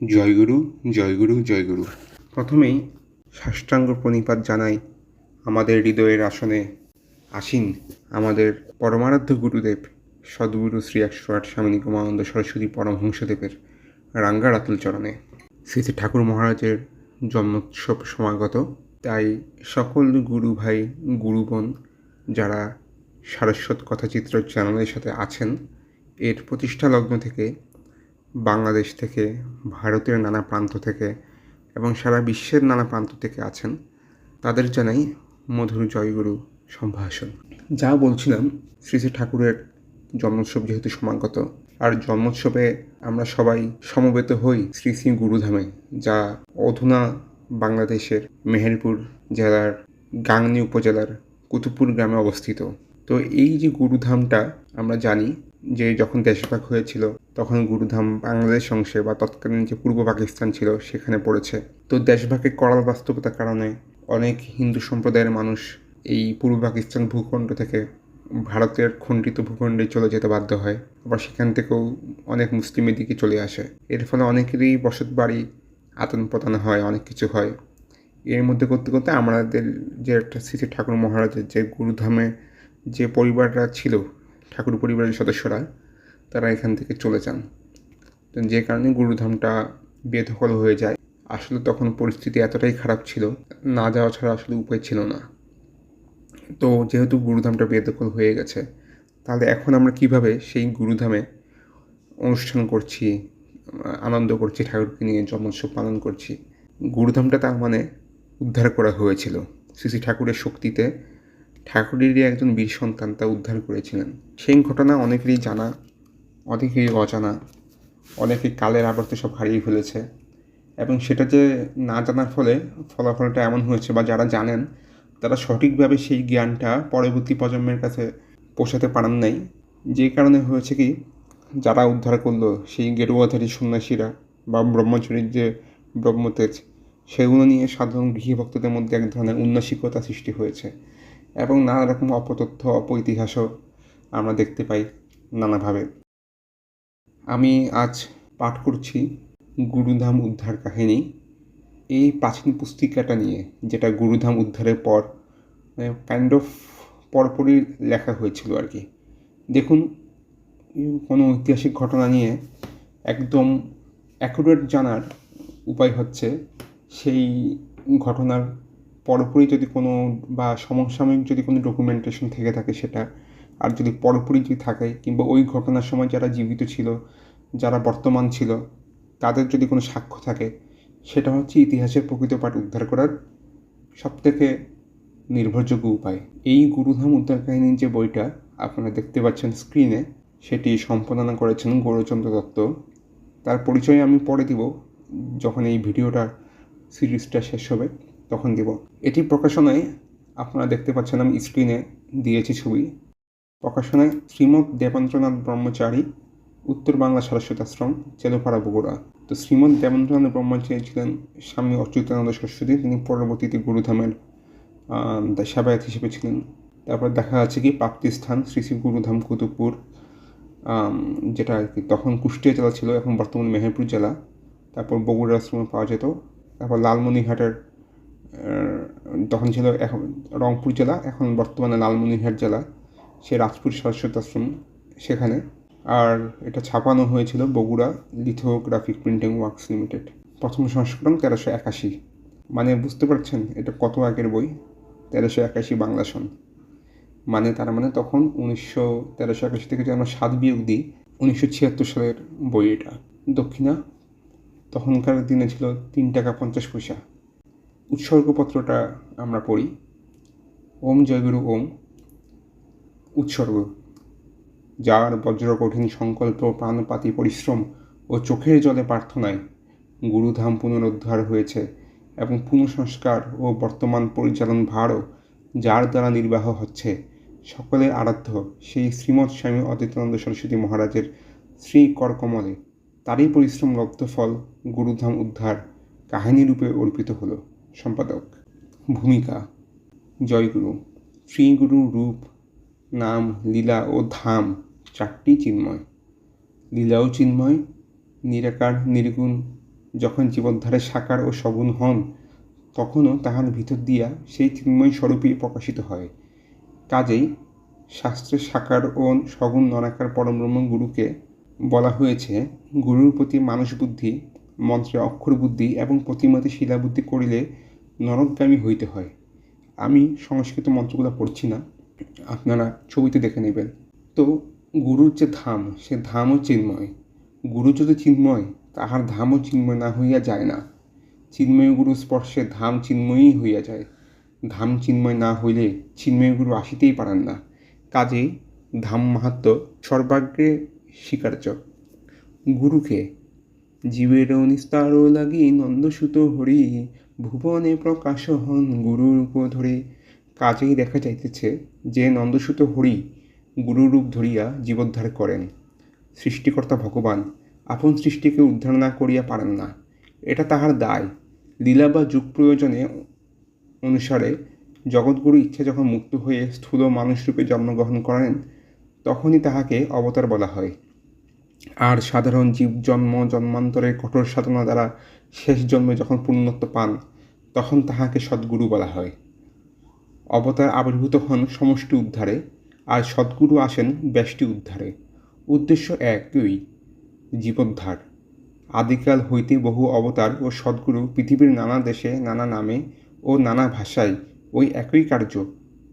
জয়গুরু জয়গুরু জয়গুরু। প্রথমেই সাষ্টাঙ্গ প্রণিপাত জানাই আমাদের হৃদয়ের আসনে। আসীন আমাদের পরমারাধ্য গুরুদেব, সদ্গুরু শ্রী একশো আট স্বামী নিগমানন্দ সরস্বতী পরমহংসদেবের রাঙ্গা রাতুল চরণে। শ্রী শ্রী ঠাকুর মহারাজের জন্মোৎসব সমাগত। তাই সকল গুরু ভাই গুরুগণ যারা সারস্বত কথাচিত্র চ্যানেলের সাথে আছেন, এর প্রতিষ্ঠা লগ্ন থেকে বাংলাদেশ থেকে, ভারতের নানা প্রান্ত থেকে এবং সারা বিশ্বের নানা প্রান্ত থেকে আছেন তাদের জানাই মধুর জয়গুরু সম্ভাষণ। যা বলছিলাম শ্রী শ্রী ঠাকুরের জন্মোৎসব যেহেতু সমাগত, আর জন্মোৎসবে আমরা সবাই সমবেত হই শ্রী শ্রী গুরুধামে, যা অধুনা বাংলাদেশের মেহেরপুর জেলার গাংনী উপজেলার কুতুবপুর গ্রামে অবস্থিত। তো এই যে গুরুধামটা আমরা জানি যে যখন দেশভাগ হয়েছিল, তখন গুরুধাম বাংলাদেশ অংশে বা তৎকালীন যে পূর্ব পাকিস্তান ছিল, সেখানে পড়েছে। তো দেশভাগের করাল বাস্তবতার কারণে অনেক হিন্দু সম্প্রদায়ের মানুষ এই পূর্ব পাকিস্তান ভূখণ্ড থেকে ভারতের খণ্ডিত ভূখণ্ডে চলে যেতে বাধ্য হয়। আবার সেখান থেকেও অনেক মুসলিমের দিকে চলে আসে। এর ফলে অনেকেরই বসত বাড়ি আদান প্রদান হয়, অনেক কিছু হয়। এর মধ্যে করতে করতে আমাদের যে একটা শ্রী ঠাকুর মহারাজের যে গুরুধামে যে পরিবাররা ছিল ঠাকুর পরিবারের সদস্যরা, তারা এখান থেকে চলে যান। যে কারণে গুরুধামটা বেদখল হয়ে যায়। আসলে তখন পরিস্থিতি এতটাই খারাপ ছিল, না যাওয়া ছাড়া আসলে উপায় ছিল না। তো যেহেতু গুরুধামটা বেদখল হয়ে গেছে, তাহলে এখন আমরা কীভাবে সেই গুরুধামে অনুষ্ঠান করছি, আনন্দ করছি, ঠাকুরকে নিয়ে জন্মোৎসব পালন করছি, গুরুধামটা তার মানে উদ্ধার করা হয়েছিল। শ্রী শ্রী ঠাকুরের শক্তিতে ঠাকুরেরই একজন বীর সন্তান তা উদ্ধার করেছিলেন। সেই ঘটনা অনেকেরই জানা, অনেকেরই অজানা, অনেকে কালের আবর্তে সব হারিয়ে ফেলেছে এবং সেটা যে না জানার ফলে ফলাফলটা এমন হয়েছে বা যারা জানেন, তারা সঠিকভাবে সেই জ্ঞানটা পরবর্তী প্রজন্মের কাছে পৌঁছাতে পারেন নাই। যে কারণে হয়েছে কি, যারা উদ্ধার করল সেই গেরুয়াধারী সন্ন্যাসীরা বা ব্রহ্মচরীর যে ব্রহ্মতেজ, সেগুলো নিয়ে সাধারণ গৃহভক্তদের মধ্যে এক ধরনের উন্নাসিকতা সৃষ্টি হয়েছে। এবং নানা রকম অপতথ্য, অপইতিহাসও আমরা দেখতে পাই নানাভাবে। আমি আজ পাঠ করছি গুরুধাম উদ্ধার কাহিনী। এই প্রাচীন পুস্তিকাটা নিয়ে, যেটা গুরুধাম উদ্ধারের পর কাইন্ড অফ পরপরই লেখা হয়েছিল আর কি। দেখুন, কোনো ঐতিহাসিক ঘটনা নিয়ে একদম অ্যাকুরেট জানার উপায় হচ্ছে সেই ঘটনার পরপরই যদি কোনো বা সমসাময়িক যদি কোনো ডকুমেন্টেশন থেকে থাকে সেটা, আর যদি পরপরই যদি থাকে, কিংবা ওই ঘটনার সময় যারা জীবিত ছিল, যারা বর্তমান ছিল, তাদের যদি কোনো সাক্ষ্য থাকে, সেটা হচ্ছে ইতিহাসের প্রকৃত পাঠ উদ্ধার করার সবথেকে নির্ভরযোগ্য উপায়। এই গুরুধাম উদ্ধার কাহিনীর যে বইটা আপনারা দেখতে পাচ্ছেন স্ক্রিনে সেটি সম্পাদনা করেছেন গৌরচন্দ্র দত্ত। তার পরিচয় আমি পরে দিব, যখন এই ভিডিওটা সিরিজটা শেষ হবে। তখন দিব। এটি প্রকাশনায় আপনারা দেখতে পাচ্ছেন, আমি স্ক্রিনে দিয়েছি ছবি। প্রকাশনায় শ্রীমৎ দেবেন্দ্রনাথ ব্রহ্মচারী, উত্তর বাংলা সারস্বত আশ্রম চেলোপাড়া বগুড়া। তো শ্রীমৎ দেবেন্দ্রনাথ ব্রহ্মচারী ছিলেন স্বামী অচ্যুতানন্দ সরস্বতী তিনি পরবর্তীতে গুরুধামের সেবায়ত হিসেবে ছিলেন। তারপর দেখা যাচ্ছে কি প্রাপ্তিস্থান শ্রী শ্রী গুরুধাম কুতুবপুর যেটা আর কি তখন কুষ্টিয়া জেলা ছিল, এখন বর্তমানে মেহেরপুর জেলা। তারপর বগুড়া আশ্রমে পাওয়া যেত। তারপর লালমনিরহাটের তখন ছিল এখন রংপুর জেলা, এখন বর্তমানে লালমনিরহাট জেলা, সে রাজপুর সরস্বত আশ্রম সেখানে। আর এটা ছাপানো হয়েছিল Bogura lithographic printing works limited প্রথম সংস্করণ তেরোশো একাশি। মানে বুঝতে পারছেন, এটা কত আগের বই? তেরোশো একাশি বাংলা সন। মানে তার মানে তখন উনিশশো, তেরোশো একাশি থেকে যদি আমরা সাত বিয়োগ দিই, উনিশশো ছিয়াত্তর সালের বই এটা। দক্ষিণা, তখনকার দিনে ছিল তিন টাকা পঞ্চাশ পয়সা। উৎসর্গপত্রটা আমরা পড়ি। ওম জয়গুরু ওম। উৎসর্গ। যার বজ্র কঠিন সংকল্প, প্রাণপাতি পরিশ্রম ও চোখের জলে প্রার্থনায় গুরুধাম পুনরুদ্ধার হয়েছে এবং পুনঃসংস্কার ও বর্তমান পরিচালন ভারও যার দ্বারা নির্বাহ হচ্ছে। সকলের আরাধ্য সেই শ্রীমৎ স্বামী অদ্বৈতানন্দ সরস্বতী মহারাজের শ্রী করকমলে তারই পরিশ্রম লব্ধ ফল গুরুধাম উদ্ধার কাহিনীরূপে অর্পিত হলো। সম্পাদক। ভূমিকা, জয়গুরু। শ্রীগুরুর রূপ, নাম, লীলা ও ধাম চারটি চিন্ময়। লীলাও চিন্ময়, নিরাকার, নির্গুণ। যখন জীবনধারে সাকার ও সগুণ হন, তখনও তাহার ভিতর দিয়া সেই চিন্ময় স্বরূপই প্রকাশিত হয়। কাজেই শাস্ত্রে সাকার ও সগুণ নরাকার পরমব্রহ্ম গুরুকে বলা হয়েছে, গুরুর প্রতি মানুষ বুদ্ধি মন্ত্রে অক্ষর বুদ্ধি এবং প্রতিমাতে শিলাবুদ্ধি করিলে নরকগামী হইতে হয়। আমি সংস্কৃত মন্ত্রগুলো পড়ছি না। আপনারা ছবিতে দেখে নেবেন। তো গুরুর যে ধাম, সে ধামও চিন্ময়। গুরু যদি চিন্ময়, তাহার ধামও চিন্ময় না হইয়া যায় না। চিন্ময় গুরু স্পর্শে ধাম চিন্ময়ই হইয়া যায়। ধাম চিন্ময় না হইলে চিন্ময় গুরু আসিতেই পারেন না। কাজেই ধাম মাহাত্ম সর্বাগ্রে স্বীকার্য। গুরুকে জীবের নিস্তার লাগি নন্দসুত হরি ভুবনে প্রকাশ হন গুরুর রূপ ধরে কাজেই দেখা যাইতেছে যে নন্দসুত হরি গুরুরূপ ধরিয়া জীবোদ্ধার করেন। সৃষ্টিকর্তা ভগবান আপন সৃষ্টিকে উদ্ধার না করিয়া পারেন না। এটা তাহার দায়। লীলা বা যুগ প্রয়োজনে অনুসারে জগৎগুরু ইচ্ছা যখন মুক্ত হয়ে স্থূল মানুষরূপে জন্মগ্রহণ করেন, তখনই তাহাকে অবতার বলা হয়। আর সাধারণ জীব জন্ম জন্মান্তরের কঠোর সাধনা দ্বারা শেষ জন্মে যখন পূর্ণত্ব পান, তখন তাহাকে সদ্গুরু বলা হয়। অবতার আবির্ভূত হন সমষ্টি উদ্ধারে, আর সদ্গুরু আসেন ব্যষ্টি উদ্ধারে। উদ্দেশ্য একই জীবোদ্ধার। আদিকাল হইতে বহু অবতার ও সদ্গুরু পৃথিবীর নানা দেশে, নানা নামে ও নানা ভাষায় ওই একই কার্য,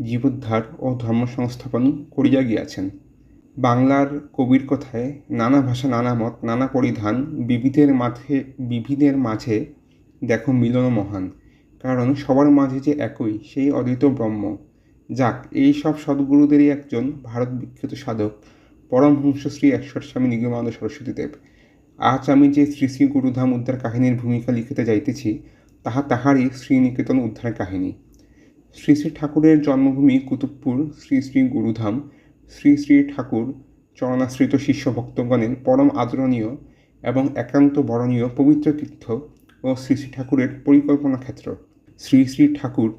জীবোদ্ধার ও ধর্ম সংস্থাপন করিয়া গিয়াছেন। বাংলার কবির কথায় নানা ভাষা, নানা মত, নানা পরিধান, বিবিধের মাঝে বিবিধের মাঝে দেখো মিলন মহান। কারণ সবার মাঝে যে একই, সেই অদ্বৈত ব্রহ্ম। যাক, এই সব সদ্গুরুদেরই একজন ভারত বিখ্যাত সাধক, পরমহংস শ্রী ঈশ্বর স্বামী নিগমানন্দ সরস্বতী দেব। আজ আমি যে শ্রী শ্রী গুরুধাম উদ্ধার কাহিনীর ভূমিকা লিখিতে যাইতেছি, তাহা তাহারই শ্রীনিকেতন উদ্ধার কাহিনী। শ্রী শ্রী ঠাকুরের জন্মভূমি কুতুবপুর, শ্রী শ্রী গুরুধাম শ্রী শ্রী ঠাকুর চরণাশ্রিত শিষ্য ভক্তগণের পরম আদরণীয় এবং একান্ত বরণীয় পবিত্র তীর্থ ও শ্রী শ্রী ঠাকুরের পরিকল্পনা ক্ষেত্র। শ্রী শ্রী ঠাকুর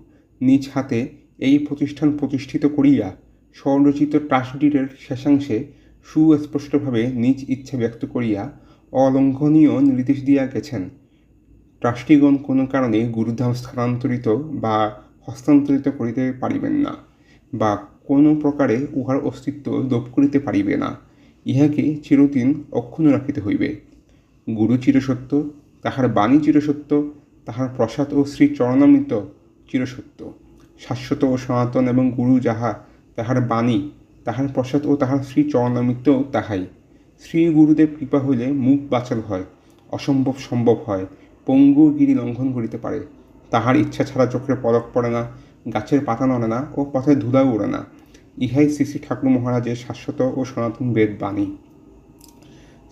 নিজ হাতে এই প্রতিষ্ঠান প্রতিষ্ঠিত করিয়া স্বরচিত ট্রাস্টডিটের শেষাংশে সুস্পষ্টভাবে নিজ ইচ্ছা ব্যক্ত করিয়া অলঙ্ঘনীয় নির্দেশ দিয়া গেছেন। ট্রাস্টিগণ কোনো কারণে গুরুধাম স্থানান্তরিত বা হস্তান্তরিত করিতে পারিবেন না বা কোনো প্রকারে উহার অস্তিত্ব লোপ করিতে পারিবে না। ইহাকে চিরদিন অক্ষুণ্ণ রাখিতে হইবে। গুরু চিরসত্য, তাহার বাণী চিরসত্য, তাহার প্রসাদ ও শ্রী চরণামৃত চিরসত্য। শাশ্বত ও সনাতন এবং গুরু যাহা তাহার বাণী, তাহার প্রসাদ ও তাহার শ্রী চরণামৃত তাহাই। শ্রী গুরুদেব কৃপা হইলে মুখ বাচাল হয়, অসম্ভব সম্ভব হয়, পঙ্গু গিরি লঙ্ঘন করিতে পারে। তাহার ইচ্ছা ছাড়া চোখের পলক পড়ে না, গাছের পাতা নড়ে না ও পথে ধুলাও ওড়ে না। ইহাই শ্রী ঠাকুর মহারাজের শাশ্বত ও সনাতন বেদ বাণী।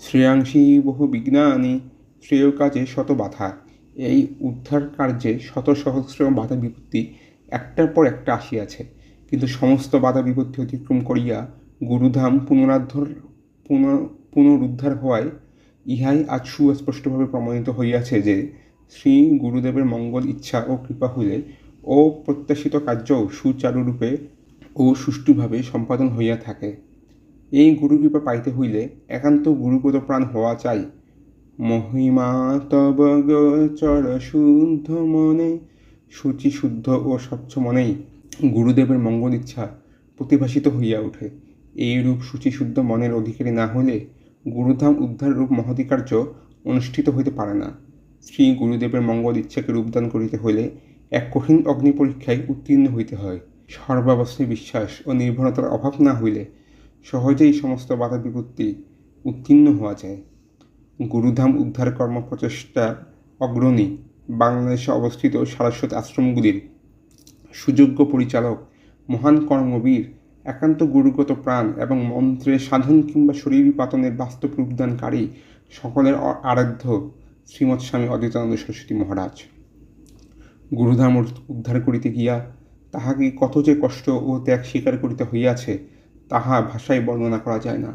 শ্রেয়াংশী বহু বিজ্ঞানী শ্রেয় কাজে শত বাধা। এই উদ্ধার কার্যে শত সহস্র বাধা বিপত্তি একটার পর একটা আসিয়াছে। কিন্তু সমস্ত বাধা বিপত্তি অতিক্রম করিয়া গুরুধাম পুনরাদ্ধর পুনর পুনরুদ্ধার হওয়ায় ইহাই আজ সুস্পষ্টভাবে প্রমাণিত হইয়াছে যে শ্রী গুরুদেবের মঙ্গল ইচ্ছা ও কৃপা হইলে ও প্রত্যাশিত কার্যও সুচারুরূপে ও সুষ্ঠুভাবে সম্পাদন হইয়া থাকে। এই গুরুকৃপা পাইতে হইলে একান্ত গুরুপদ প্রাণ হওয়া চাই। মহিমা তব চর শুদ্ধ মনে শুচি শুদ্ধ ও স্বচ্ছ মনেই গুরুদেবের মঙ্গল ইচ্ছা প্রতিভাসিত হইয়া ওঠে। এই রূপ শুচিশুদ্ধ মনের অধিকারী না হলে গুরুধাম উদ্ধার রূপ মহতিকার্য অনুষ্ঠিত হইতে পারে না। শ্রী গুরুদেবের মঙ্গল ইচ্ছাকে রূপদান করিতে হইলে এক কঠিন অগ্নি পরীক্ষায় উত্তীর্ণ হইতে হয়। সর্বাবস্থায় বিশ্বাস ও নির্ভরতার অভাব না হইলে সহজেই সমস্ত বাধা বিপত্তি উত্তীর্ণ হওয়া যায়। গুরুধাম উদ্ধার কর্ম প্রচেষ্টার অগ্রণী বাংলাদেশে অবস্থিত সারস্বত আশ্রমগুলির সুযোগ্য পরিচালক, মহান কর্মবীর, একান্ত গুরুগত প্রাণ এবং মন্ত্রের সাধন কিংবা শরীর পাতনের বাস্তব রূপদানকারী সকলের আরাধ্য শ্রীমৎ স্বামী অদ্বৈতানন্দ সরস্বতী মহারাজ। গুরুধাম উদ্ধার করিতে গিয়া তাহাকে কত যে কষ্ট ও ত্যাগ স্বীকার করিতে হইয়াছে, তাহা ভাষায় বর্ণনা করা যায় না।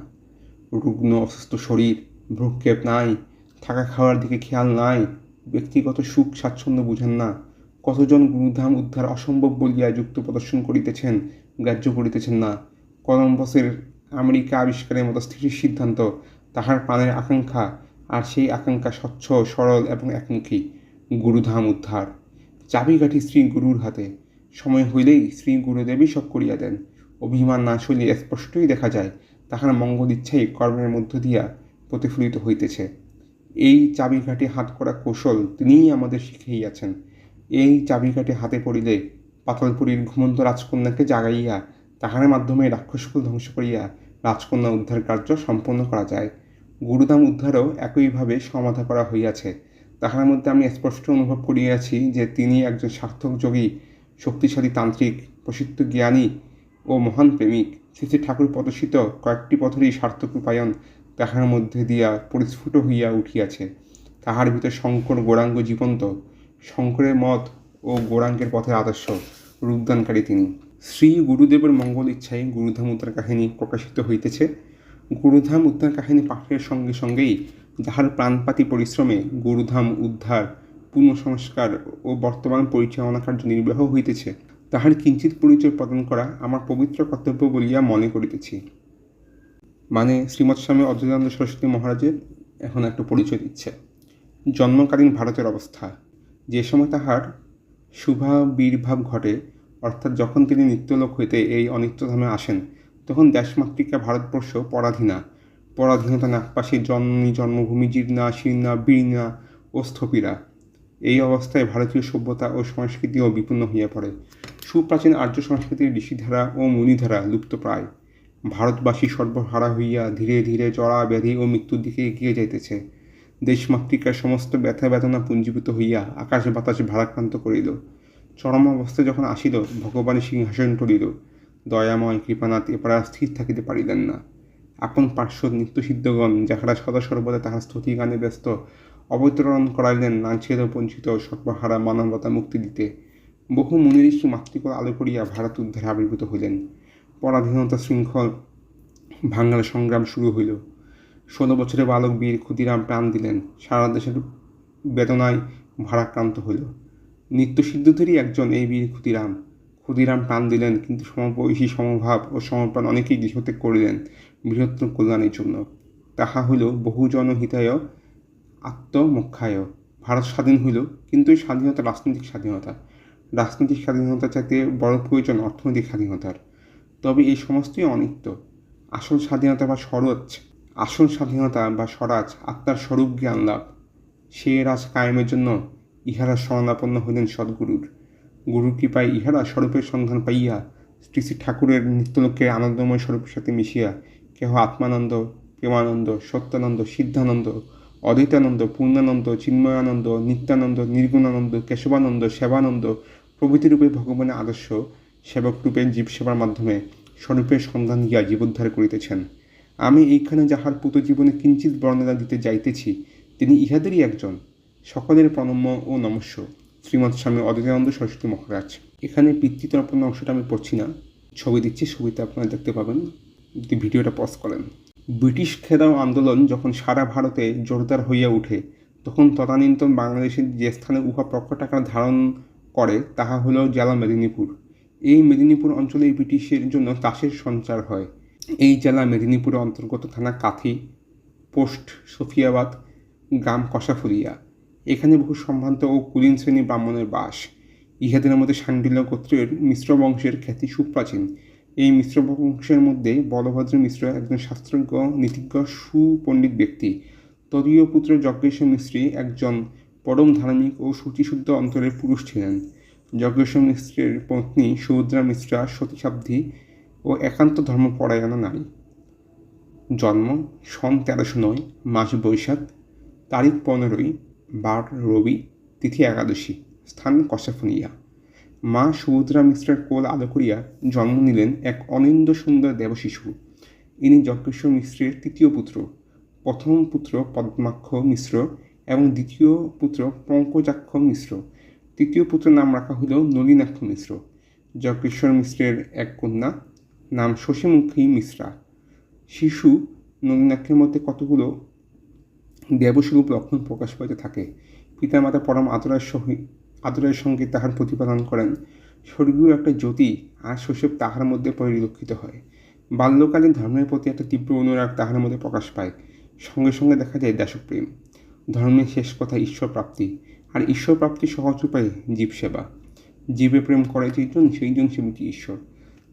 রুগ্ন, অসুস্থ শরীর, ভ্রুক্ষেপ নাই, থাকা খাওয়ার দিকে খেয়াল নাই, ব্যক্তিগত সুখ স্বাচ্ছন্দ্য বুঝেন না, কতজন গুরুধাম উদ্ধার অসম্ভব বলিয়া যুক্ত প্রদর্শন করিতেছেন, গ্রাহ্য করিতেছেন না। কলম্বাসের আমেরিকা আবিষ্কারের মতো স্থিতির সিদ্ধান্ত, তাহার প্রাণের আকাঙ্ক্ষা, আর সেই আকাঙ্ক্ষা স্বচ্ছ, সরল এবং একমুখী, গুরুধাম উদ্ধার। চাবিকাঠি স্ত্রী গুরুর হাতে সময় হইলেই শ্রী গুরুদেবই সব করিয়া দেন। অভিমান না শৈলে স্পষ্টই দেখা যায়, তাহার মঙ্গল ইচ্ছাই কর্মের মধ্য দিয়া প্রতিফলিত হইতেছে। এই চাবিকাঠি হাত করা কৌশল তিনিই আমাদের শিখাইয়াছেন এই চাবিকাঠি হাতে পড়িলে পাতালপুরীর ঘুমন্ত রাজকন্যাকে জাগাইয়া তাহার মাধ্যমে রাক্ষসকুল ধ্বংস করিয়া রাজকন্যা উদ্ধার কার্য সম্পন্ন করা যায়। গুরুদাম উদ্ধারও একইভাবে সমাধা করা হইয়াছে। তাহার মধ্যে আমি স্পষ্ট অনুভব করিয়াছি যে তিনি একজন সার্থক যোগী শক্তিশালী তান্ত্রিক, প্রসিদ্ধ জ্ঞানী ও মহান প্রেমিক। শ্রী শ্রী ঠাকুর প্রদর্শিত কয়েকটি পথেরই সার্থক রূপায়ণ তাহার মধ্যে দিয়া পরিস্ফুট হইয়া উঠিয়াছে। তাহার ভিতর শঙ্কর গৌরাঙ্গ জীবন্ত। শঙ্করের মত ও গৌরাঙ্গের পথের আদর্শ রূপদানকারী তিনি। শ্রী গুরুদেবের মঙ্গল ইচ্ছায় গুরুধাম উদ্ধার কাহিনী প্রকাশিত হইতেছে। গুরুধাম উদ্ধার কাহিনী পাঠের সঙ্গে সঙ্গেই যাহার প্রাণপাতি পরিশ্রমে গুরুধাম উদ্ধার পুনঃসংস্কার ও বর্তমান পরিচালনা কার্য নির্বাহ হইতেছে, তাহার কিঞ্চিত পরিচয় প্রদান করা আমার পবিত্র কর্তব্য বলিয়া মনে করিতেছি। মানে শ্রীমৎ স্বামী অদ্বৈতানন্দ সরস্বতী মহারাজের এখন একটা পরিচয় দিচ্ছে। জন্মকালীন ভারতের অবস্থা। যে সময় তাহার শুভাবির্ভাব ঘটে, অর্থাৎ যখন তিনি নিত্যলোক হইতে এই অনিত্যধামে আসেন, তখন দেশমাতৃকা ভারতবর্ষ পরাধীনা। পরাধীনতা নাগপাশে জন্মী জন্মভূমি জীর্ণা, শীর্ণা, বীর্ণা ও স্থপিরা। এই অবস্থায় ভারতীয় সভ্যতা ও সংস্কৃতিও বিপন্ন হইয়া পড়ে। সুপ্রাচীন আর্য সংস্কৃতির ঋষিধারা ও মুনিধারা লুপ্তপ্রায় ভারতবাসী সর্বহারা হইয়া ধীরে ধীরে জরা, ব্যাধি ও মৃত্যুর দিকে এগিয়ে যাইতেছে। দেশমাতৃকার সমস্ত ব্যথা বেদনা পুঞ্জীভূত হইয়া আকাশ বাতাস ভারাক্রান্ত করিল। চরম অবস্থায় যখন আসিল ভগবানের সিংহাসন টলিল দয়াময়, কৃপানাথ এপারা স্থির থাকিতে পারিলেন না। আপন পার্শ্ব নিত্যসিদ্ধগণ, যাহারা সদা সর্বদা তাহার স্তুতি গানে ব্যস্ত অবতরণ করাইলেন লাঞ্ছিত বঞ্চিত সর্বহারা মানবতা মুক্তি দিতে। বহু মুনিঋষি মাতৃকল আলো করিয়া ভারত উদ্ধারে আবির্ভূত হইলেন। পরাধীনতা শৃঙ্খল ভাঙ্গার সংগ্রাম শুরু হইল। ষোলো বছরের বালক বীর ক্ষুদিরাম প্রাণ দিলেন। সারা দেশের বেদনায় ভারাক্রান্ত হইল। নিত্যসিদ্ধদেরই একজন এই বীর ক্ষুদিরাম। ক্ষুদিরাম প্রাণ দিলেন, কিন্তু সমবয়সী সমভাব ও সমপ্রাণ অনেকেই গৃহত্যাগ করিলেন বৃহত্তর কল্যাণের জন্য। তাহা হইল বহুজন হিতায় আত্মমক্ষায়। ভারত স্বাধীন হইল, কিন্তু এই স্বাধীনতা রাজনৈতিক স্বাধীনতা। রাজনৈতিক স্বাধীনতা চাইতে বড় প্রয়োজন অর্থনৈতিক স্বাধীনতার। তবে এই সমস্তই অনিত্য। আসল স্বাধীনতা বা স্বরজ আসল স্বাধীনতা বা স্বরাজ আত্মার স্বরূপ জ্ঞান লাভ। সে রাজ কায়েমের জন্য ইহারা শরণাপন্ন হইলেন সদ্গুরুর। গুরুর কৃপায় ইহারা স্বরূপের সন্ধান পাইয়া শ্রী শ্রী ঠাকুরের নিত্যলোকের আনন্দময় স্বরূপের সাথে মিশিয়া কেহ আত্মানন্দ, প্রেমানন্দ, সত্যানন্দ, সিদ্ধানন্দ অদ্বৈতানন্দ পূর্ণানন্দ, চিন্ময়ানন্দ, নিত্যানন্দ, নির্গুণানন্দ, কেশবানন্দ, সেবানন্দ প্রভৃতি রূপে ভগবানের আদর্শ সেবক রূপে জীব সেবার মাধ্যমে স্বরূপের সন্ধান দিয়া জীবোদ্ধার করিতেছেন। আমি এইখানে যাহার পুত জীবনে কিঞ্চিত বর্ণনা দিতে যাইতেছি, তিনি ইহাদেরই একজন। সকলের প্রণম্য ও নমস্য। শ্রীমৎ স্বামী অদ্বৈতানন্দ সরস্বতী মহারাজ। এখানে পিতৃতর্পণ অংশটা আমি পড়ছি না। ছবি দিচ্ছি, ছবিতে আপনারা দেখতে পাবেন। যদি ভিডিওটা পজ করেন। ব্রিটিশ খেদাও আন্দোলন যখন সারা ভারতে জোরদার হইয়া ওঠে তখন তদানীন্তন বাংলাদেশের যে স্থানে উহা প্রকট আকার ধারণ করে, তাহা হল জেলা মেদিনীপুর। এই মেদিনীপুর অঞ্চলে ব্রিটিশের জন্য চাষের সঞ্চার হয়। এই জেলা মেদিনীপুরের অন্তর্গত থানা কাথি, পোস্ট সফিয়াবাদ, গ্রাম কষাফুলিয়া এখানে বহু সম্ভ্রান্ত ও কুলীন শ্রেণি ব্রাহ্মণের বাস। ইহাদের মধ্যে শান্ডিল্য গোত্রের মিশ্র বংশের খ্যাতি সুপ্রাচীন। এই মিশ্র বংশের মধ্যে বলভদ্র মিশ্র একজন শাস্ত্রজ্ঞ, নীতিজ্ঞ, সুপণ্ডিত ব্যক্তি। তদীয় পুত্র যজ্ঞেশ্বর মিশ্রী একজন পরম ধার্মিক ও শুচিশুদ্ধ অন্তরের পুরুষ ছিলেন। যজ্ঞেশ্বর মিশ্রের পত্নী সুভদ্রা মিশ্রা সতীসাব্ধী ও একান্ত ধর্মপরায়ণা নারী। জন্ম সন তেরোশো নয় মাস বৈশাখ, তারিখ পনেরোই, বার রবি, তিথি একাদশী, স্থান কষাফুনিয়া মা সুভদ্রা মিশ্রের কোল আলো করিয়া জন্ম নিলেন এক অনিন্দ সুন্দর দেবশিশু। ইনি যজ্ঞেশ্বর মিশ্রের তৃতীয় পুত্র, প্রথম পুত্র পদ্মাক্ষ মিশ্র এবং দ্বিতীয় পুত্র পঙ্কজাক্ষ মিশ্র। তৃতীয় পুত্রের নাম রাখা হইল নলিনাক্ষ মিশ্র। যজ্ঞেশ্বর মিশ্রের এক কন্যা নাম শশীমুখী মিশ্রা। শিশু নলিনাক্ষের মধ্যে কতগুলো দেবস্বরূপ লক্ষণ প্রকাশ পাইতে থাকে? পিতামাতা পরম আদরের সহিত আদরের সঙ্গে তাহার প্রতিপালন করেন। স্বর্গীয় একটা জ্যোতি আর শৈশব তাহার মধ্যে পরিলক্ষিত হয়। বাল্যকালীন ধর্মের প্রতি একটা তীব্র অনুরাগ তাহার মধ্যে প্রকাশ পায়। সঙ্গে সঙ্গে দেখা যায় দেশপ্রেম। ধর্মের শেষ কথা ঈশ্বর প্রাপ্তি আর ঈশ্বর প্রাপ্তির সহজ উপায় জীব সেবা জীবে প্রেম করে যেজন সেই জন সেবিটি ঈশ্বর।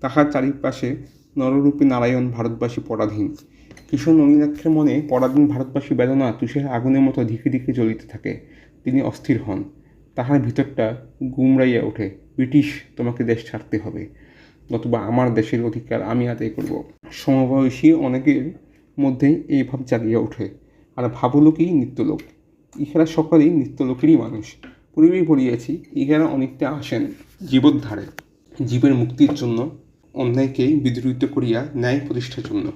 তাহার চারিপাশে নররূপী নারায়ণ ভারতবাসী পরাধীন। কিশোর নলিনাক্ষের মনে পরাধীন ভারতবাসী বেদনা তুষের আগুনের মতো ধিকে ধিকে জ্বলিতে থাকে। তিনি অস্থির হন। তাহার ভিতরটা গুমরাইয়া ওঠে, ব্রিটিশ তোমাকে দেশ ছাড়তে হবে, নতুবা আমার দেশের অধিকার আমি আদায় করব। সমবয়সী অনেকের মধ্যে এই ভাব জাগিয়া ওঠে, আর ভাবলোকই নিত্যলোক। ইহারা সকলেই নিত্যলোকেরই মানুষ। পূর্বেই বলিয়াছি, ইহারা অনেকটা আসেন জীবোদ্ধারে। জীবের মুক্তির জন্য অন্যায়কে বিদ্রোহিত করিয়া ন্যায় প্রতিষ্ঠার জন্য।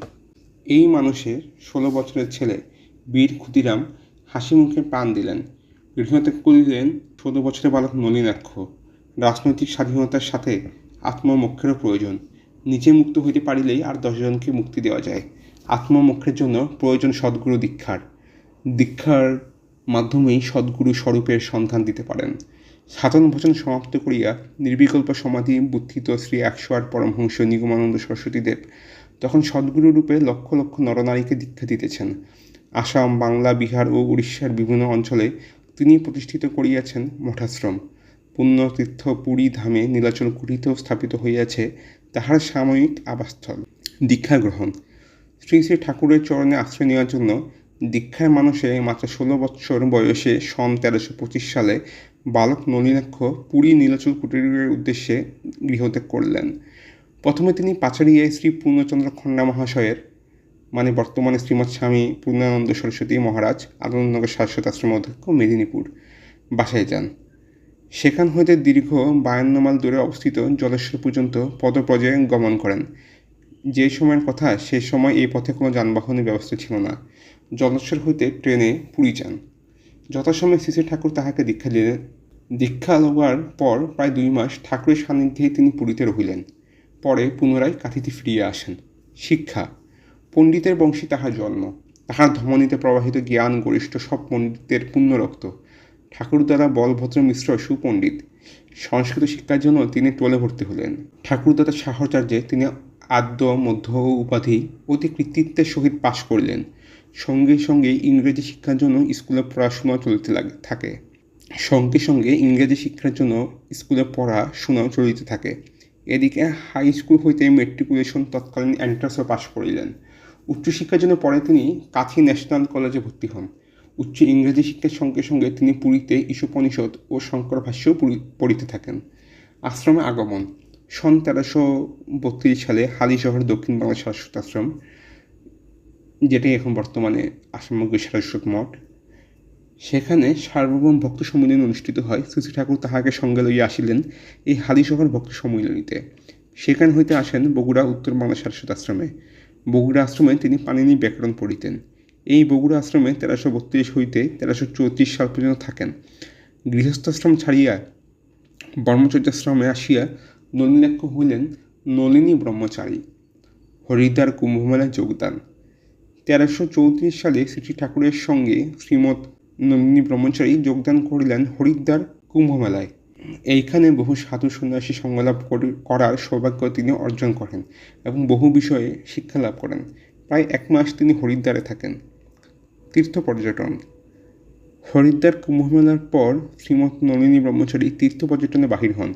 এই মানুষের ষোলো বছরের ছেলে বীর ক্ষুদিরাম হাসি মুখে প্রাণ দিলেন। গৃহত্যাগ করিলেন ষোলো বছরের বালক নলিনাক্ষ। রাজনৈতিক স্বাধীনতার সাথে আত্মমোক্ষেরও প্রয়োজন। নিজে মুক্ত হইতে পারিলেই আর দশজনকে মুক্তি দেওয়া যায়। আত্মমোক্ষের জন্য প্রয়োজন সদ্গুরু দীক্ষার। দীক্ষার মাধ্যমেই সদ্গুরু স্বরূপের সন্ধান দিতে পারেন। সাধন ভোজন সমাপ্ত করিয়া নির্বিকল্প সমাধি বুদ্ধিত শ্রী একশো আট পরমহংস নিগমানন্দ সরস্বতীদেব তখন সদ্গুরু রূপে লক্ষ লক্ষ নরনারীকে দীক্ষা দিতেছেন। আসাম, বাংলা, বিহার ও উড়িষ্যার বিভিন্ন অঞ্চলে তিনি প্রতিষ্ঠিত করিয়াছেন মঠাশ্রম। পুণ্যতীর্থ পুরী ধামে নীলাচল কুটিতেও স্থাপিত হইয়াছে তাহার সাময়িক আবাসস্থল, দীক্ষা গ্রহণ। শ্রী শ্রী ঠাকুরের চরণে আশ্রয় নেওয়ার জন্য দীক্ষায় মানুষে মাত্র ষোলো বৎসর বয়সে সন তেরোশো পঁচিশ সালে বালক নলিনাক্ষ পুরী নীলাচল কুটিরের উদ্দেশ্যে গৃহত্যাগ করলেন। প্রথমে তিনি পাচারিয়ায় শ্রী পূর্ণচন্দ্র খন্ডা মহাশয়ের মানে বর্তমানে শ্রীমৎ স্বামী পূর্ণানন্দ সরস্বতী মহারাজ আনন্দনগর শাশ্বত আশ্রম অধ্যক্ষ, মেদিনীপুর। বাসায় যান। সেখান হইতে দীর্ঘ বায়ান্ন মাইল দূরে অবস্থিত জলেশ্বর পর্যন্ত পদপ্রজে গমন করেন। যে সময়ের কথা, সে সময় এই পথে কোনো যানবাহনের ব্যবস্থা ছিল না। জলেশ্বর হইতে ট্রেনে পুরী যান। যথাসময়ে শ্রী ঠাকুর তাহাকে দীক্ষা দিলেন। দীক্ষা লওয়ার পর প্রায় দুই মাস ঠাকুরের সান্নিধ্যে তিনি পুরীতে রহিলেন। পরে পুনরায় কাঁথিতে ফিরিয়া আসেন। শিক্ষা পণ্ডিতের বংশী তাহার জন্ম। তাহার ধমনীতে প্রবাহিত জ্ঞান, গরিষ্ঠ সব পণ্ডিতের পুণ্যরক্ত ঠাকুর দ্বারা বলভদ্র মিশ্র সুপণ্ডিত। সংস্কৃত শিক্ষার জন্য তিনি টোলে ভর্তি হলেন। ঠাকুরদাদা সাহচর্যে তিনি আদ্য, মধ্য ও উপাধি অতি কৃতিত্বের সহিত পাশ করলেন। সঙ্গে সঙ্গে ইংরেজি শিক্ষার জন্য স্কুলে পড়াশোনা চলতে লাগে, থাকে। সঙ্গে সঙ্গে ইংরেজি শিক্ষার জন্য স্কুলে পড়াশোনাও চলিতে থাকে। এদিকে হাই স্কুল হইতে মেট্রিকুলেশন তৎকালীন এন্ট্রান্সও পাশ করিলেন। উচ্চশিক্ষার জন্য পরে তিনি কাথি ন্যাশনাল কলেজে ভর্তি হন। উচ্চ ইংরেজি শিক্ষার সঙ্গে সঙ্গে তিনি পুরীতে ঈশোপনিষদ ও শঙ্কর ভাষ্যও পড়িতে থাকেন। আশ্রমে আগমন। সন তেরোশো বত্রিশ সালে হালি শহর দক্ষিণ বাংলা সারস্বত আশ্রম যেটি এখন বর্তমানে আসামগ্রী সারস্বত মঠ। সেখানে সার্বভৌম ভক্ত সম্মিলন অনুষ্ঠিত হয়। শ্রী ঠাকুর তাহাকে সঙ্গে লইয়া আসিলেন এই হালিশহর ভক্ত সম্মিলনীতে। সেখান হইতে আসেন বগুড়া উত্তর বাংলা সারস্বত আশ্রমে। বগুড়া আশ্রমে তিনি পানিনি ব্যাকরণ পড়িতেন। এই বগুড়া আশ্রমে তেরোশো বত্রিশ হইতে তেরোশো চৌত্রিশ সাল পর্যন্ত থাকেন। গৃহস্থাশ্রম ছাড়িয়া ব্রহ্মচর্যাশ্রমে আসিয়া নলিনাক্ষ হইলেন নলিনী ব্রহ্মচারী। হরিদ্বার কুম্ভমেলায় যোগদান। তেরোশো চৌত্রিশ সালে শ্রী ঠাকুরের সঙ্গে শ্রীমৎ নলিনী ব্রহ্মচারী যোগদান করিলেন হরিদ্বার কুম্ভমেলায়। এইখানে বহু সাধু সন্ন্যাসী সংলাপ করার সৌভাগ্য তিনি অর্জন করেন এবং বহু বিষয়ে শিক্ষা লাভ করেন। প্রায় এক মাস তিনি হরিদ্বারে থাকেন। তীর্থ পর্যটন। হরিদ্বার কুম্ভমেলার পর শ্রীমৎ নলিনী ব্রহ্মচারী তীর্থ পর্যটনে বাহির হন।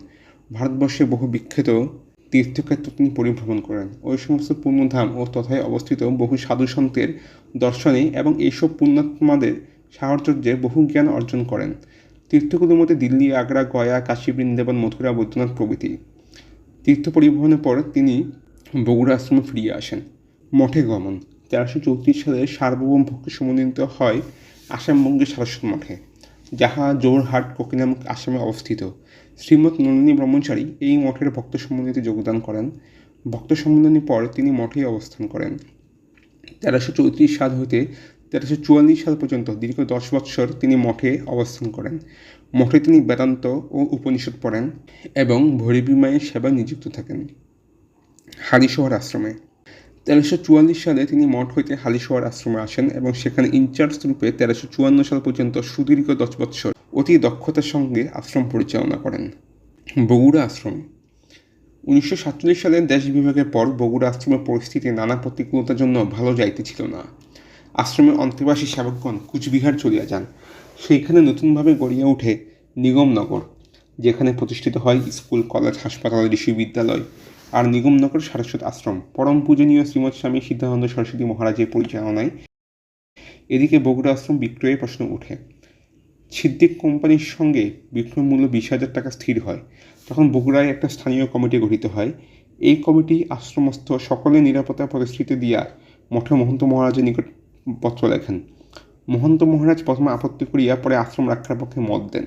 ভারতবর্ষে বহু বিখ্যাত তীর্থক্ষেত্র তিনি পরিভ্রমণ করেন। ওই সমস্ত পুণ্যধাম ও তথায় অবস্থিত বহু সাধু সন্তের দর্শনে এবং এইসব পুণ্যাত্মাদের সাহচর্যে বহু জ্ঞান অর্জন করেন। তীর্থগুলোর মধ্যে দিল্লি, আগ্রা, গয়া, কাশী, বৃন্দাবন, মথুরা, বৈদ্যনাথ প্রভৃতি। তীর্থ পরিবহনের পর তিনি বগুড়া আশ্রমে ফিরিয়ে আসেন। মঠে গমন। তেরোশো চৌত্রিশ সালে সার্বভৌম ভক্তি সমন্বিত হয় আসামবঙ্গের সারস্বত মঠে, যাহা জোরহাট কোকিনামুখ আসামে অবস্থিত। শ্রীমৎ নলিনী ব্রহ্মচারী এই মঠের ভক্ত সম্বন্ধে যোগদান করেন। ভক্ত সম্মেলনের পর তিনি মঠে অবস্থান করেন। তেরোশো চৌত্রিশ সাল হইতে তেরোশো চুয়াল্লিশ সাল পর্যন্ত, দীর্ঘ দশ বৎসর তিনি মঠে অবস্থান করেন। মঠে তিনি বেদান্ত ও উপনিষদ পড়েন এবং ভরিবিমায়ের সেবায় নিযুক্ত থাকেন। হারিশহর আশ্রমে। তেরোশো চুয়াল্লিশ সালে তিনি মঠ হইতে হালিশহর আশ্রমে আসেন এবং সেখানে ইনচার্জ রূপে তেরোশো চুয়ান্ন সাল পর্যন্ত সুদীর্ঘ দশ বৎসর অতি দক্ষতার সঙ্গে আশ্রম পরিচালনা করেন। বগুড়া আশ্রম। উনিশশো সাতচল্লিশ সালের দেশ বিভাগের পর বগুড়া আশ্রমের পরিস্থিতি নানা প্রতিকূলতার জন্য ভালো যাইতেছিল না। আশ্রমের অন্তর্বাসী সেবকগণ কুচবিহার চলিয়া যান। সেইখানে নতুনভাবে গড়িয়া ওঠে নিগমনগর, যেখানে প্রতিষ্ঠিত হয় স্কুল, কলেজ, হাসপাতাল বিশ্ববিদ্যালয় আর নিগমনগর সারস্বত আশ্রম। পরম পূজনীয় শ্রীমৎ স্বামী সিদ্ধানন্দ সরস্বতী মহারাজের পরিচালনায় এদিকে বগুড়া আশ্রম বিক্রয়ের প্রশ্ন ওঠে। ছিদ্দিক কোম্পানির সঙ্গে বিক্রয় মূল্য বিশ হাজার টাকা স্থির হয়। তখন বগুড়ায় একটা স্থানীয় কমিটি গঠিত হয়। এই কমিটি আশ্রমস্থ সকলের নিরাপত্তা প্রতিশ্রুতি দিয়া মঠে মহন্ত মহারাজের নিকট পত্র লেখেন। মহন্ত মহারাজ প্রথমে আপত্তি করিয়া পরে আশ্রম রাখার পক্ষে মত দেন।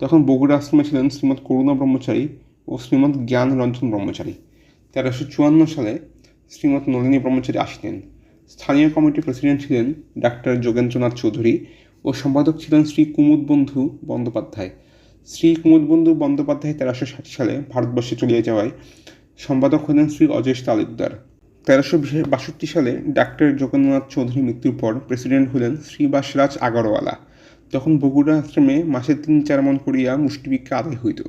তখন বগুড়া আশ্রমে ছিলেন শ্রীমৎ করুণা ব্রহ্মচারী ও শ্রীমৎ জ্ঞান রঞ্জন ব্রহ্মচারী। তেরোশো চুয়ান্ন সালে শ্রীমৎ নলিনী ব্রহ্মচারী আসিলেন। স্থানীয় কমিটির প্রেসিডেন্ট ছিলেন ডাক্তার যোগেন্দ্রনাথ চৌধুরী ও সম্পাদক ছিলেন শ্রী কুমুদ বন্ধু বন্দ্যোপাধ্যায়। শ্রী কুমুদ বন্ধু বন্দ্যোপাধ্যায় তেরোশো ষাট সালে ভারতবর্ষে চলিয়ে যাওয়ায় সম্পাদক হলেন শ্রী অজেশ তালুকদার। তেরোশো বাষট্টি সালে ডাক্তার জগন্নাথ চৌধুরীর মৃত্যুর পর প্রেসিডেন্ট হলেন শ্রীবাসরাজ আগরওয়ালা। তখন বগুড়া আশ্রমে মাসে তিন চার মন করিয়া মুষ্টিভিক্ষা আদায় হইত,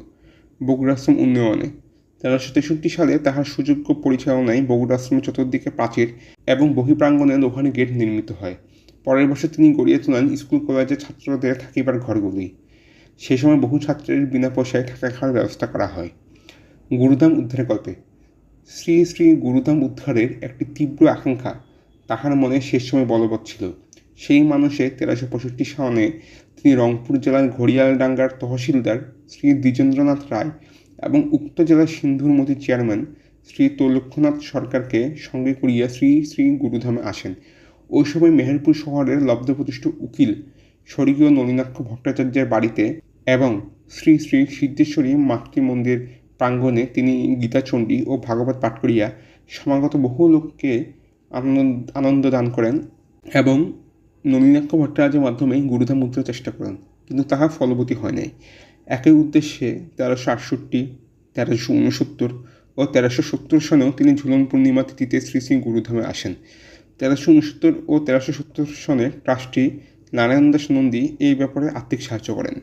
বগুড়া আশ্রম উন্নয়নে। তেরোশো তেষট্টি সালে তাহার সুযোগ্য পরিচালনায় বগুড়া আশ্রমের চতুর্দিকে প্রাচীর এবং বহিপ্রাঙ্গনে লোহানি গেট নির্মিত হয়। পরের বছর তিনি গড়িয়ে তোলেন স্কুল কলেজের ছাত্রদের থাকিবার ঘরগুলি। সেই সময় বহু ছাত্রের বিনা পয়সায় থাকা খাওয়ার ব্যবস্থা করা হয়। গুরুধাম উদ্ধারের গল্পে শ্রী শ্রী গুরুধাম উদ্ধারের একটি তীব্র আকাঙ্ক্ষা তাহার মনে শেষ সময় বলবৎ ছিল। সেই মানুষে তেরোশো পঁয়ষট্টি সনে তিনি রংপুর জেলার ঘড়িয়ালডাঙ্গার তহসিলদার শ্রী দ্বিজেন্দ্রনাথ রায় এবং উক্ত জেলার সিন্ধুর সিন্ধুরমতি চেয়ারম্যান শ্রী তৈলক্ষ্যনাথ সরকারকে সঙ্গে করিয়া শ্রী শ্রী গুরুধামে আসেন। ওই সময় মেহেরপুর শহরের লব্ধপ্রতিষ্ঠ উকিল স্বর্গীয় নলিনাক্ষ ভট্টাচার্যের বাড়িতে এবং শ্রী শ্রী সিদ্ধেশ্বরী মাতৃ মন্দির প্রাঙ্গণে তিনি গীতাচণ্ডী ও ভাগবত পাঠ করিয়া সমাগত বহু লোককে আনন্দ আনন্দ দান করেন এবং নলিনাক্ষ ভট্টাচার্যের মাধ্যমে গুরুধাম উদ্ধারের চেষ্টা করেন। কিন্তু তাহা ফলবতী হয় নাই। একই উদ্দেশ্যে তেরোশো আটষট্টি, তেরোশো উনসত্তর ও তেরোশো সত্তর সনেও তিনি ঝুলন পূর্ণিমা তিথিতে শ্রী শ্রী গুরুধামে আসেন। তেরোশো উনসত্তর ও তেরোশো সত্তর সনে ট্রাস্টি নারায়ণ দাস নন্দী এই ব্যাপারে আর্থিক সাহায্য করেন।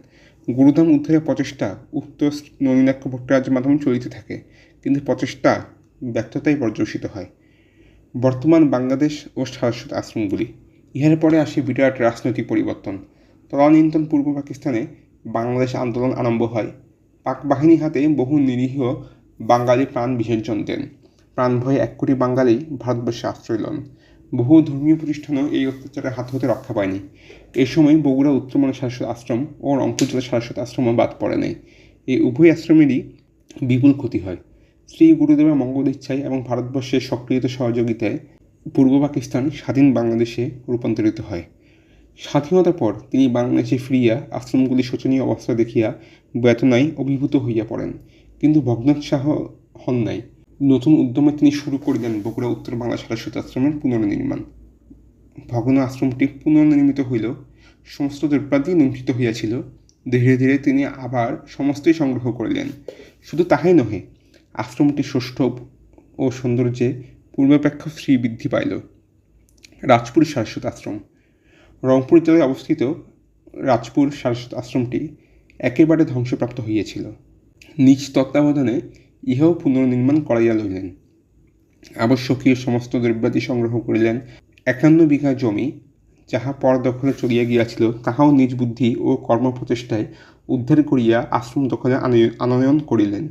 গুরুধাম উদ্ধারের প্রচেষ্টা উক্ত নলিনাক্ষ ভট্টাচার্যের মাধ্যমে চলিতে থাকে, কিন্তু প্রচেষ্টা ব্যর্থতাই পর্যবসিত হয়। বর্তমান বাংলাদেশ ও সারস্বত আশ্রমগুলি। ইহার পরে আসে বিরাট রাজনৈতিক পরিবর্তন। তদানীন্তন পূর্ব পাকিস্তানে বাংলাদেশ আন্দোলন আরম্ভ হয়। পাক বাহিনী হাতে বহু নিরীহ বাঙালি প্রাণ বিসর্জন দেন। প্রাণ ভয়ে এক কোটি বাঙালি ভারতবর্ষে আশ্রয় লন। বহু ধর্মীয় প্রতিষ্ঠানও এই অত্যাচারের হাত হতে রক্ষা পায়নি। এই সময় বগুড়া উত্তরমণি সারস্বত আশ্রম ও রংপুর জেলা সারস্বত আশ্রমও বাদ পড়ে নাই। এই উভয় আশ্রমেরই বিপুল ক্ষতি হয়। শ্রী গুরুদেবের মঙ্গল ইচ্ছায় এবং ভারতবর্ষের সক্রিয়ত সহযোগিতায় পূর্ব পাকিস্তান স্বাধীন বাংলাদেশে রূপান্তরিত হয়। স্বাধীনতার পর তিনি বাংলাদেশে ফিরিয়া আশ্রমগুলি শোচনীয় অবস্থা দেখিয়া বেতনায় অভিভূত হইয়া পড়েন। কিন্তু ভগ্নোৎসাহ হন নাই। নতুন উদ্যমে তিনি শুরু করিলেন বগুড়া, উত্তর বাংলা সারস্বত আশ্রমের পুনর্নির্মাণ। ভগ্ন আশ্রমটি পুনর্নির্মিত হইল সমস্ত দ্রব্যাদি লুণ্ঠিত হইয়াছিল। ধীরে ধীরে তিনি আবার সমস্তই সংগ্রহ করিলেন। শুধু তাহাই নহে, আশ্রমটি ষষ্ঠ ও সৌন্দর্যে পূর্বাপেক্ষা শ্রী বৃদ্ধি পাইল। রাজপুর সারস্বত আশ্রম। রংপুর জেলায় অবস্থিত রাজপুর সারস্বত আশ্রমটি একেবারে ধ্বংসপ্রাপ্ত হইয়াছিল। নিজ তত্ত্বাবধানে ইহাও পুনর্নির্মাণ করাইয়া লইলেন। আবশ্যকীয় সমস্ত দ্রব্যাদি সংগ্রহ করিলেন। একান্ন বিঘা জমি যাহা পর দখলে চলিয়া গিয়াছিল, তাহাও নিজ বুদ্ধি ও কর্মপ্রচেষ্টায় উদ্ধার করিয়া আশ্রম দখলে আনয়ন করিলেন।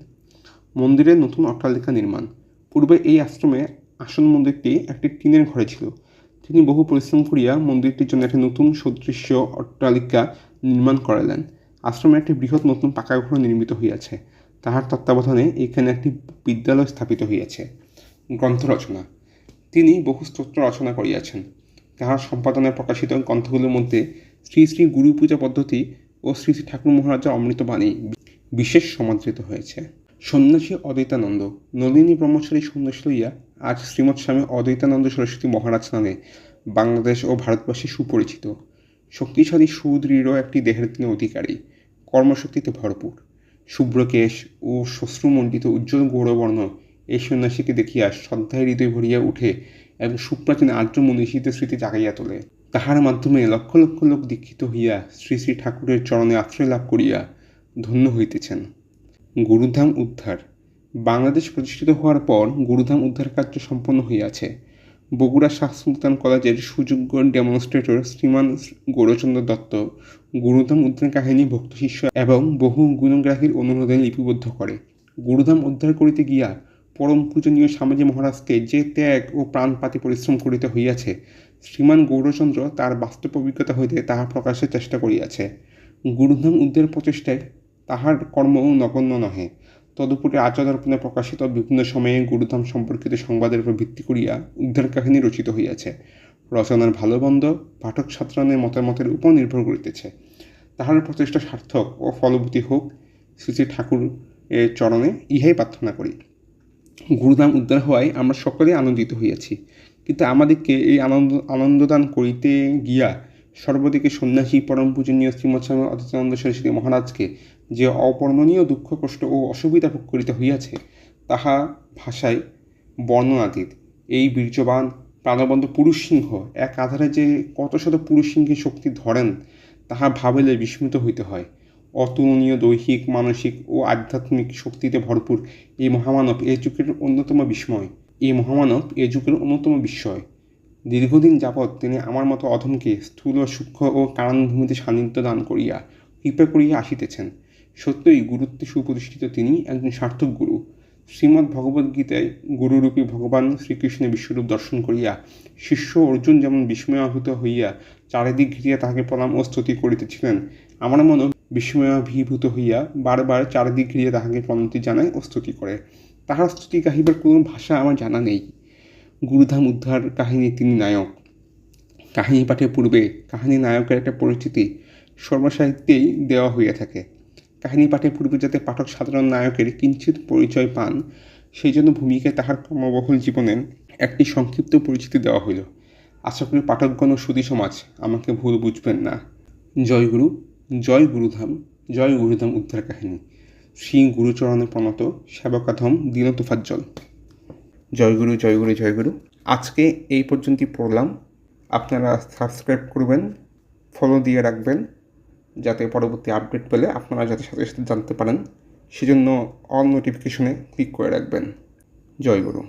মন্দিরের নতুন অট্টালিকা নির্মাণ। পূর্বে এই আশ্রমে আসন মন্দিরটি একটি টিনের ঘরে ছিল। তিনি বহু পরিশ্রম করিয়া মন্দিরটির জন্য একটি নতুন সদৃশ্য অট্টালিকা নির্মাণ করালেন। আশ্রমে একটি বৃহৎ নতুন পাকা ঘর নির্মিত হইয়াছে। তাহার তত্ত্বাবধানে এখানে একটি বিদ্যালয় স্থাপিত হইয়াছে, গ্রন্থ রচনা। তিনি বহু স্তোত্র রচনা করিয়াছেন। তাহার সম্পাদনে প্রকাশিত গ্রন্থগুলোর মধ্যে শ্রী শ্রী গুরু পূজা পদ্ধতি ও শ্রী শ্রী ঠাকুর মহারাজা অমৃতবাণী বিশেষ সমাদৃত হয়েছে। সন্ন্যাসী অদ্বৈতানন্দ, নলিনী ব্রহ্মচারী সন্ন্যাসী লইয়া আজ শ্রীমৎ স্বামী অদ্বৈতানন্দ সরস্বতী মহারাজ নামে বাংলাদেশ ও ভারতবর্ষে সুপরিচিত। শক্তিশালী, সুদৃঢ় একটি দেহের তিনি অধিকারী। কর্মশক্তিতে ভরপুর। শুভ্রকেশ ও শ্বশ্রুমণ্ডিত উজ্জ্বল গৌরবর্ণ এই সন্ন্যাসীকে দেখিয়া শ্রদ্ধায় হৃদয় ভরিয়া উঠে এবং সুপ্রাচীন আর্য মনীষীদের স্মৃতি জাগাইয়া তোলে। তাহার মাধ্যমে লক্ষ লক্ষ লোক দীক্ষিত হইয়া শ্রী শ্রী ঠাকুরের চরণে আশ্রয় লাভ করিয়া ধন্য হইতেছেন। গুরুধাম উদ্ধার। বাংলাদেশ প্রতিষ্ঠিত হওয়ার পর গুরুধাম উদ্ধার কার্য সম্পন্ন হইয়াছে। বগুড়া শাহ সুলতান কলেজের সুযোগ্য ডেমনস্ট্রেটর শ্রীমান গৌরচন্দ্র দত্ত গুরুধাম উদ্ধার কাহিনী ভক্ত শিষ্য এবং বহু গুণগ্রাহীর অনুরোধে লিপিবদ্ধ করে। গুরুধাম উদ্ধার করিতে গিয়া পরম পূজনীয় স্বামীজি মহারাজকে যে ত্যাগ ও প্রাণপাতি পরিশ্রম করিতে হইয়াছে, শ্রীমান গৌরচন্দ্র তার বাস্তব অভিজ্ঞতা হইতে তাহা প্রকাশের চেষ্টা করিয়াছে। গুরুধাম উদ্ধার প্রচেষ্টায় তাহার কর্ম নগণ্য নহে। তদুপরি আচার্যর্পণে প্রকাশিত বিভিন্ন সময়ে গুরুধাম সম্পর্কিত সংবাদের উপর ভিত্তি করিয়া উদ্ধার কাহিনী রচিত হইয়াছে। রচনার ভালোবন্ধ পাঠক ছাত্রানের মতামতের উপর নির্ভর করিতেছে। তাহার প্রচেষ্টা সার্থক ও ফলবতী হোক, শ্রী ঠাকুর এর চরণে ইহাই প্রার্থনা করি। গুরুধাম উদ্ধার হওয়ায় আমরা সকলেই আনন্দিত হইয়াছি। কিন্তু আমাদেরকে এই আনন্দ, আনন্দদান করিতে গিয়া সর্বদিকে সন্ন্যাসী পরম পূজনীয় শ্রীমৎ স্বামী অদ্বৈতানন্দ সরস্বতী মহারাজকে যে অবর্ণনীয় দুঃখ, কষ্ট ও অসুবিধা ভোগ করিতে হইয়াছে, তাহা ভাষায় বর্ণনাতীত। এই বীর্যবান প্রাণবন্ত পুরুষ সিংহ এক আধারে যে কত শত পুরুষ সিংহের শক্তি ধরেন, তাহা ভাবিলে বিস্মিত হইতে হয়। অতুলনীয় দৈহিক, মানসিক ও আধ্যাত্মিক শক্তিতে ভরপুর এই মহামানব এ যুগের অন্যতম বিস্ময়। এই মহামানব এ যুগের অন্যতম বিস্ময়। দীর্ঘদিন যাবৎ তিনি আমার মতো অধমকে স্থূল, সূক্ষ্ম ও কারণভূমিতে সান্নিধ্য দান করিয়া, কৃপা করিয়া আসিতেছেন। সত্যই গুরুত্বে সুপ্রতিষ্ঠিত তিনি একজন সার্থক গুরু। শ্রীমদ্ ভগবদ্গীতায় গুরুরূপী ভগবান শ্রীকৃষ্ণের বিশ্বরূপ দর্শন করিয়া, শিষ্য অর্জুন যেমন বিস্ময়াহূত হইয়া চারিদিক ঘিরিয়া তাহাকে প্রণাম ও স্তুতি করিতেছিলেন, আমার মনও বিস্ময়াভিভূত হইয়া বারবার চারিদিক ঘিরিয়া তাহাকে প্রণতি জানায় ও স্তুতি করে। তাহার স্তুতি গাহিবার কোনো ভাষা আমার জানা নেই। গুরুধাম উদ্ধার কাহিনী তিনি নায়ক। কাহিনী পাঠের পূর্বে কাহিনী নায়কের একটা পরিচিতি সর্বসাহিত্যেই দেওয়া হইয়া থাকে। কাহিনী পাঠের পূর্বে যাতে পাঠক সাধারণ নায়কের কিঞ্চিত পরিচয় পান, সেই জন্য ভূমিকায় তাহার কর্মবহুল জীবনের একটি সংক্ষিপ্ত পরিচিতি দেওয়া হইল। আশা করি পাঠকগণ ও সুদী সমাজ আমাকে ভুল বুঝবেন না। জয় গুরু, জয় গুরুধাম জয় গুরুধাম উদ্ধার কাহিনী। শ্রী গুরুচরণে প্রণত সেবকাধম দীন তুফাজ্জল জয়গুরু জয়গুরু জয়গুরু আজকে এই পর্যন্তই পড়লাম। আপনারা সাবস্ক্রাইব করবেন ফলো দিয়ে রাখবেন। যাতে পরবর্তী আপডেট পেলে আপনারা যাতে সাথে সাথে জানতে পারেন। সেজন্য অল নোটিফিকেশনে ক্লিক করে রাখবেন। জয়গুরু